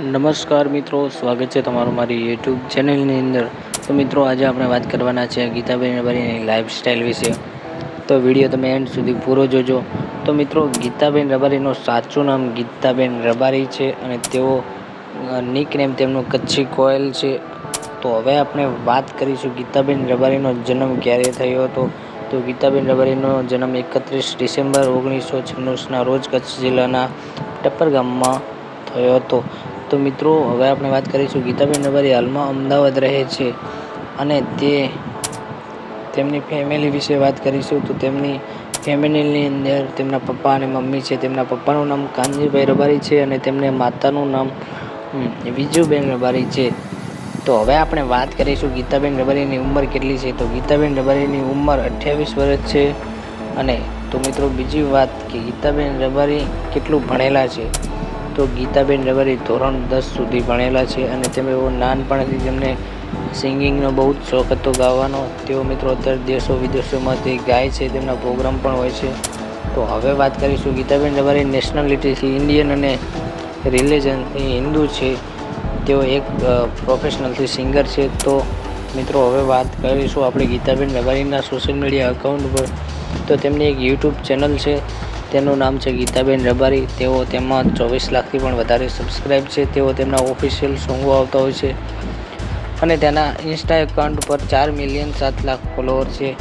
નમસ્કાર મિત્રો, સ્વાગત છે તમારું મારી યુટ્યુબ ચેનલની અંદર. તો મિત્રો, આજે આપણે વાત કરવાના છે ગીતાબેન રબારીની લાઈફસ્ટાઈલ વિશે. તો વીડિયો તમે એન્ડ સુધી પૂરો જોજો. તો મિત્રો, ગીતાબેન રબારીનું સાચું નામ ગીતાબેન રબારી છે અને તેઓ નિક નેમ તેમનું કચ્છી કોયલ છે. તો હવે આપણે વાત કરીશું ગીતાબેન રબારીનો જન્મ ક્યારે થયો હતો? તો ગીતાબેન રબારીનો જન્મ એકત્રીસ ડિસેમ્બર ઓગણીસો છન્નુસના રોજ કચ્છ જિલ્લાના ટપ્પર ગામમાં થયો હતો. તો મિત્રો, હવે આપણે વાત કરીશું ગીતાબેન રબારી હાલમાં અમદાવાદ રહે છે અને તે તેમની ફેમિલી વિશે વાત કરીશું. તો તેમની ફેમિલીની અંદર તેમના પપ્પા અને મમ્મી છે. તેમના પપ્પાનું નામ કાનજીભાઈ રબારી છે અને તેમને માતાનું નામ વિજુબેન રબારી છે. તો હવે આપણે વાત કરીશું ગીતાબેન રબારીની ઉંમર કેટલી છે? તો ગીતાબેન રબારીની ઉંમર અઠ્યાવીસ વર્ષ છે. અને તો મિત્રો, બીજી વાત કે ગીતાબેન રબારી કેટલું ભણેલા છે? તો ગીતાબેન રબારી ધોરણ દસ સુધી ભણેલા છે અને એવો નાનપણથી તેમને સિંગિંગનો બહુ જ શોખ હતો ગાવાનો. તેઓ મિત્રો અત્યારે દેશો વિદેશોમાંથી ગાય છે, તેમના પ્રોગ્રામ પણ હોય છે. તો હવે વાત કરીશું ગીતાબેન રબારી નેશનાલિટીથી ઇન્ડિયન અને રિલિજનથી હિન્દુ છે. તેઓ એક પ્રોફેશનલથી સિંગર છે. તો મિત્રો હવે વાત કરીશું આપણે ગીતાબેન રબારીના સોશિયલ મીડિયા અકાઉન્ટ પર. તો તેમની એક યુટ્યુબ ચેનલ છે. તેનું નામ છે ગીતાબેન રબારી. તેઓ તેમાં ચોવીસ લાખથી પણ વધારે સબસ્ક્રાઇબ છે. તેઓ તેમના ઓફિશિયલ સોંગો આવતા હોય છે. અને તેના ઇન્સ્ટા એકાઉન્ટ પર ચાર મિલિયન સાત લાખ ફોલોવર છે.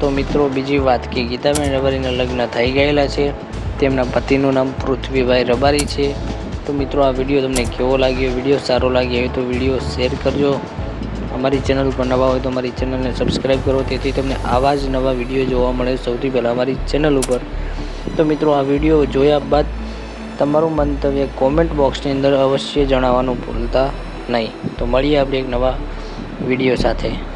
તો મિત્રો, બીજી વાત કે ગીતાબેન રબારીના લગ્ન થઈ ગયેલા છે. તેમના પતિનું નામ પૃથ્વીભાઈ રબારી છે. તો મિત્રો, આ વીડિયો તમને કેવો લાગ્યો? વીડિયો સારો લાગ્યો હોય તો વીડિયો શેર કરજો. અમારી ચેનલ પર નવા હોય તો અમારી ચેનલને સબસ્ક્રાઈબ કરો. તેથી તમને આવા જ નવા વીડિયો જોવા મળે. સૌથી પહેલાં અમારી ચેનલ ઉપર તો મિત્રો, આ વીડિયો જોયા બાદ તમારું મંતવ્ય કોમેન્ટ બોક્સની અંદર અવશ્ય જણાવવાનું ભૂલતા નહીં. તો મળીએ આપણે એક નવા વીડિયો સાથે.